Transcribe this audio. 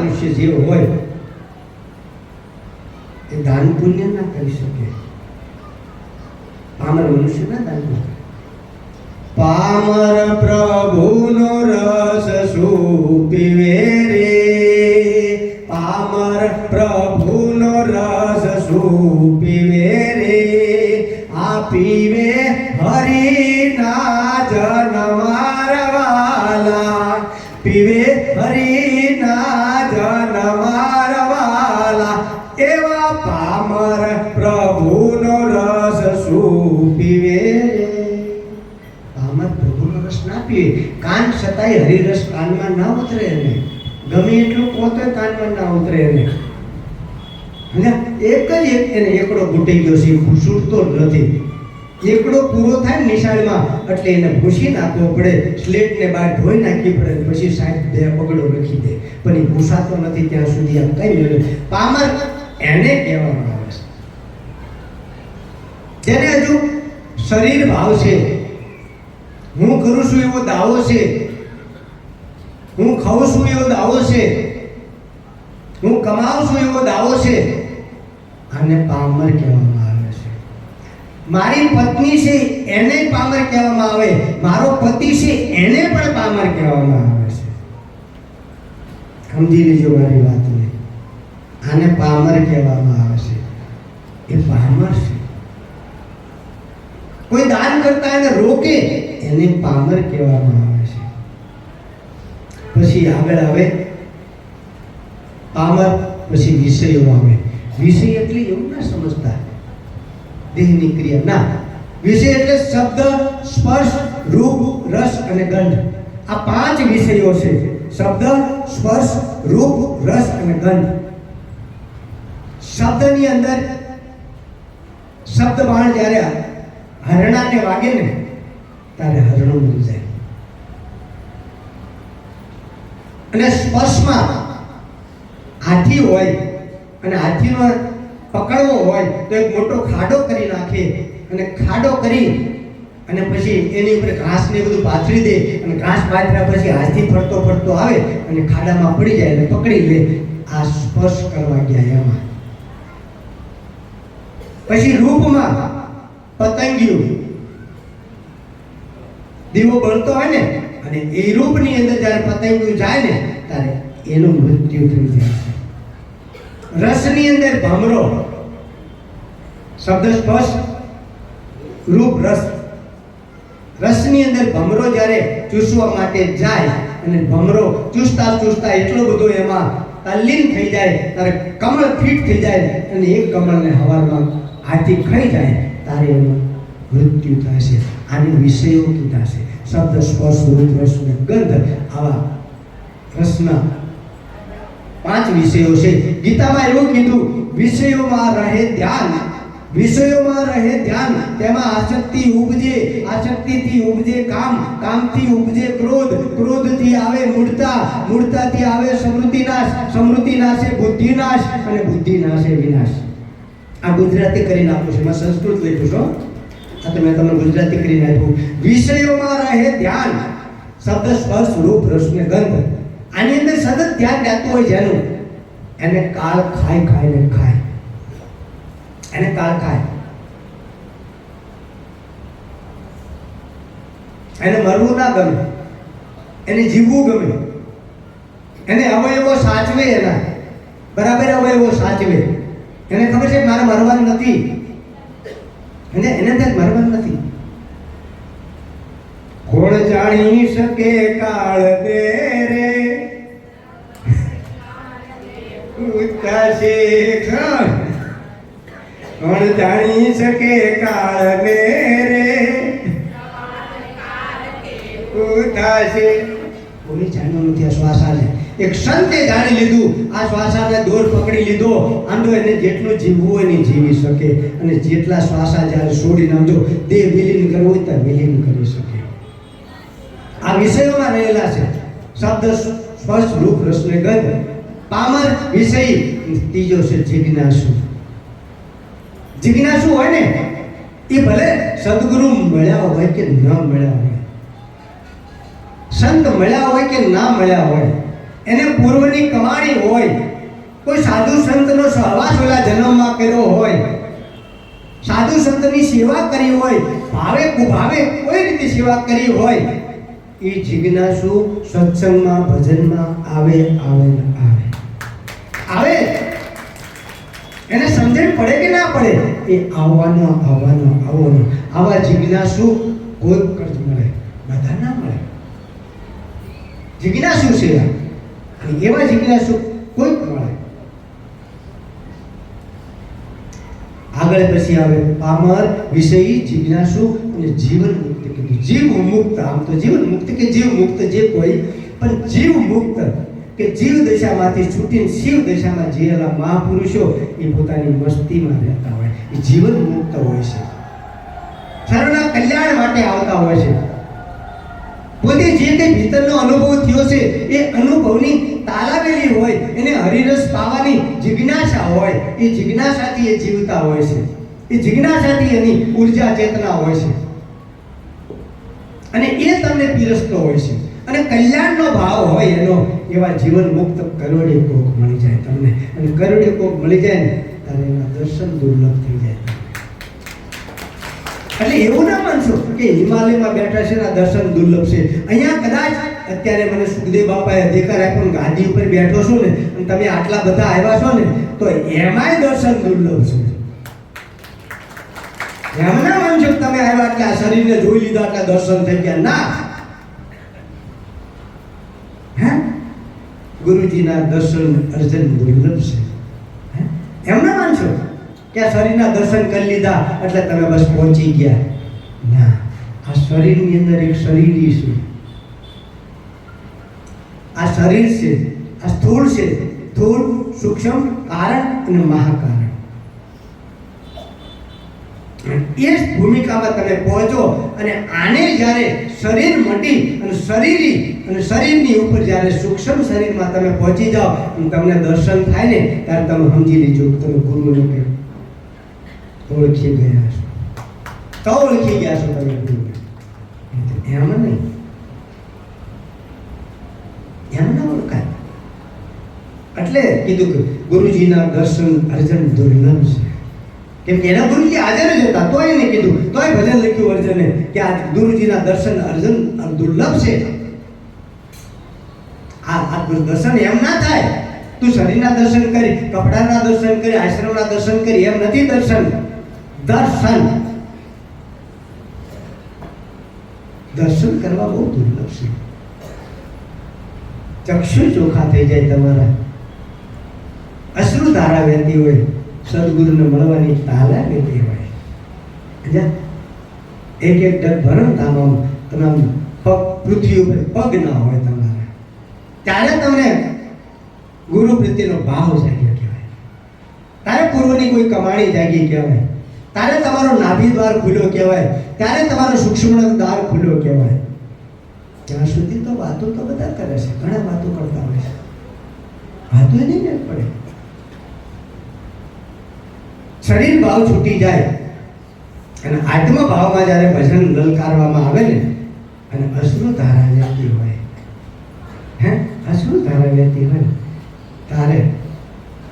મનુષ્ય જે હોય, એ દાન પુણ્ય ના કરી શકે પામર મનુષ્ય ના દાન. પામર પ્રભુનો રસ શું પીવે રે પામર પ્રભુનો રસ શું પામર પ્રભુનો રસ શું પીવે રે આમાં પ્રભુનો રસ ના પીએ. કાન છતાંય હરિરસ કાનમાં ના ઉતરે એને. ગમે એટલું પોતે કાનમાં ના ઉતરે એને. અને એક જ એક એને એકડો ઘૂટી ગયો છે છૂટતો નથી. એકડો પૂરો થાય નિશાળમાં, એટલે એને ભૂસી નાખવો પડે. સ્લેટને બહાર ધોઈ નાખવી પડે પછી સાહેબ બે બગડો લખી દે. પણ એ ભૂસાતો નથી ત્યાં સુધી આમ કઈ મેળવે પામર એને કહેવામાં છે હજુ શરીર ભાવ છે. હું કરું છું એવો દાવો છે. હું ખાઉં છું એવો દાવો છે. હું કમાઉં છું એવો દાવો છે. આને પામર કહેવામાં આવે છે. મારી પત્ની છે એને પામર કહેવામાં આવે. મારો પતિ છે એને પણ પામર કહેવામાં આવે છે. સમજી લેજો મારી વાતને. આને પામર કહેવામાં આવે છે. એ પામર છે. કોઈ દાન કરતા એને રોકે એને પામર કહેવામાં આવે છે પછી આગળ આવે પામર પછી વિષયો આવે વિષય એટલે એવું ના સમજતા દેહની ક્રિયા ના વિષય એટલે શબ્દ સ્પર્શ રૂપ રસ અને ગંધ આ પાંચ વિષયો છે શબ્દ સ્પર્શ રૂપ રસ અને ગંધ શબ્દની અંદર શબ્દ બાણ જ્યારે હરણાને વાગે ને, ત્યારે હરણું મળી જાય. અને સ્પર્શમાં હાથી હોય અને હાથીનો પકડવો હોય તો એક મોટો ખાડો કરી નાખે અને ખાડો કરી અને પછી એની ઉપર ઘાસને બધું પાથરી દે અને ઘાસ પાથર્યા પછી હાથી ફરતો ફરતો આવે અને ખાડામાં પડી જાય અને પકડી લે. આ સ્પર્શ કરવા ગયા એમાં. પછી રૂપમાં પતંગિયું દીવો બળતો હોય ને, અને એ રૂપની અંદર જ્યારે પતંગિયું જાય ને, ત્યારે એનું મૃત્યુ થઈ જાય છે. રસની અંદર ભમરો. શબ્દ સ્પષ્ટ. રૂપ રસ. રસની અંદર ભમરો જ્યારે ચૂસવા માટે જાય, અને ભમરો ચૂસતા ચૂસતા એટલો બધો એમાં તલ્લીન થઈ જાય, ત્યારે કમળ ફિટ થઈ જાય, અને એક કમળને હવારમાં હાથી ખાઈ જાય. ત્યારે એનું મૃત્યુ છે આને વિષયો કીધા છે શબ્દ, સ્પર્શ, રૂપ, રસ અને ગંધ આવા રસના પાંચ વિષયો છે. ગીતામાં એવું કીધું, વિષયોમાં રહે ધ્યાન. વિષયોમાં રહે ધ્યાન. તેમાં આસક્તિ ઉપજે, આસક્તિથી ઉપજે કામ. કામથી ઉપજે ક્રોધ. ક્રોધથી આવે મૂળતા મૂળતાથી આવે સમૃદ્ધિનાશ સમૃદ્ધિ નાશે બુદ્ધિનાશ અને બુદ્ધિ નાશે વિનાશ. આ ગુજરાતી કરીને આપું છું. મેં સંસ્કૃત લખ્યું છું આ તો મેં તમને ગુજરાતી કરીને આપ્યું. વિષયોમાં રહે ધ્યાન. શબ્દ સ્પર્શ, રૂપ રસને ગંધ. આની અંદર સતત ધ્યાન જાતું હોય જેનું? એને કાળ ખાય ખાય ને ખાય. એને કાળ ખાય. એને મરવું ના ગમે. એને જીવવું ગમે. એને અવયવો સાચવે એના. બરાબર અવયવો સાચવે. એને ખબર છે મારે મરવાનું નથી? એને એને ત્યાં મરવાનું નથી. કોણ જાણી શકે કાળ દે રે. ઉતાશે કોણ જાણી શકે કાળ ને રે. ઉતાશે કોઈ જાણ્યું નથી આ શ્વાસાને એક સંતે જાણી લીધું, આ શ્વાસાને દોર પકડી લીધો. આંધો એને જેટલું જીવવું હોય ને જીવી શકે. અને જેટલા શ્વાસા જ્યારે છોડી નાખજો, તે વિલીન કરવું હોય ત્યાં વિલીન કરી શકે. આ વિષયોમાં રહેલા છે. શબ્દ સ્પર્શ રૂપ રસને ગંધ. પામર વિષય ત્રીજો છે જિજ્ઞાસુ. જિજ્ઞાસુ હોય ને, એ ભલે સદગુરુ મળ્યા હોય કે ન મળ્યા હોય. સંત મળ્યા હોય કે ના મળ્યા હોય એને પૂર્વની કમાણી હોય, કોઈ સાધુ સંતનો સહવાસ ઓલા જન્મમાં કર્યો હોય, સાધુ સંતની સેવા કરી હોય, ભાવે કુભાવે કોઈ રીતે સેવા કરી હોય, એ જિજ્ઞાસુ સત્સંગમાં, ભજનમાં આવે આવે આવે. આવે? એને સમજણ પડે કે ના પડે? એ આવવાનો આવવાનો આવવાનો. આવા જિજ્ઞાસુ કોઈ કરત મળે, બધા ના મળે. જિજ્ઞાસુ આ. અને એવા જિજ્ઞાસુ કોઈ મળે આગળ પછી આવે પામર વિષયી, જિજ્ઞાસુ અને જીવન મુક્ત. કીધું જીવ મુક્ત, આમ તો જીવન મુક્ત કે જીવ મુક્ત જે કોઈ, પણ જીવ મુક્ત કે જીવ દશામાંથી છૂટીને શિવ દશામાં જીવેલા મહાપુરુષો એ પોતાની મસ્તીમાં રહેતા હોય. એ જીવન મુક્ત હોય છે. સર્વના કલ્યાણ માટે આવતા હોય છે. પોતે જે કંઈ ભીતરનો અનુભવ થયો છે, એ અનુભવની તાલાવેલી હોય, એને હરિરસ પાવાની જિજ્ઞાસા હોય, એ જિજ્ઞાસાથી એ જીવતા હોય છે. એ જિજ્ઞાસાથી એની ઊર્જા ચેતના હોય છે. અને એ તમને પીરસતો હોય છે. અને કલ્યાણનો ભાવ હોય એનો, એવા જીવન મુક્ત કરોડે કોક મળી જાય તમને. અને કરોડે કોક મળી જાય ને, ત્યારે એના દર્શન દુર્લભ થઈ જાય. એટલે એવું ના માનશો કે હિમાલયમાં બેઠા છે ને દર્શન દુર્લભ છે. અહીંયા કદાચ અત્યારે મને સુખદેવ બાપાએ અધિકાર આપ્યો ગાદી ઉપર બેઠો છું ને, અને તમે આટલા બધા આવ્યા છો ને, તો એમાંય દર્શન દુર્લભ છે. એમ ના માનશો તમે આવ્યા એટલે આ શરીરને જોઈ લીધા એટલે દર્શન થઈ ગયા? ના. હે? ગુરુજીના દર્શન અર્જન દુર્લભ છે? એમ ના માનશો કે શરીરના દર્શન કરી લીધા એટલે તમે બસ પહોંચી ગયા. ના, આ શરીરની અંદર એક શરીર છે આ શરીર છે, આ સ્થૂળ છે, સ્થૂળ, સૂક્ષ્મ, કારણ અને મહાકારણ. એ જ ભૂમિકામાં તમે પહોંચો અને આને જ્યારે શરીર મટી અને શરીરી અને શરીરની ઉપર જ્યારે સૂક્ષ્મ શરીરમાં તમે પહોંચી જાઓ તમને દર્શન થાય ને, ત્યારે તમે સમજી લેજો તમે ગુરુને કે ઓળખી ગયા છો. તો ઓળખી ગયા છો તમે એમ નહીં. એમ ના ઓળખાય. એટલે કીધું કે ગુરુજીના દર્શન અર્જન દુર્લભ છે. કેમ કે એના ગુરુજી હાજર જ હતા, તોય એને કીધું. તોય ભજન લખ્યું અર્જને કે આ ગુરુજીના દર્શન અર્જન દુર્લભ છે. આ આ દર્શન એમ ના થાય. તું શરીરના દર્શન કરી, કપડાના દર્શન કરી, આશ્રમના દર્શન કરી, એમ નથી દર્શન. દર્શન દર્શન કરવા બહુ દુર્લભ છે ચક્ષુ ચોખા થઈ જાય તમારા અશ્રુ ધારા વહેતી હોય સદગુરુને મળવાની તાલા લેતી હોય સમજ્યા? એક એક ડગ ભરણ આમ આમ તમે આમ પગ પૃથ્વી ઉપર પગ ના હોય તમારા ત્યારે તમને ગુરુ પ્રત્યેનો ભાવ જાગ્યો કહેવાય તારે પૂર્વની કોઈ કમાણી જાગી કહેવાય તારે તમારો નાભી દ્વાર ખુલ્યો કહેવાય. ત્યારે તમારો સૂક્ષ્મ દ્વાર ખુલ્યો કહેવાય. ત્યાં સુધી તો વાતો તો બધા કરે છે. ઘણા વાતો કરતા હોય છે. વાતો નહીં ને પડે. શરીર ભાવ છૂટી જાય અને આત્મ ભાવમાં જ્યારે ભજન લલકારવામાં આવે ને, અને અશ્રુ ધારા વહેતી હોય. હે? અશ્રુ ધારા વહેતી હોય ને ત્યારે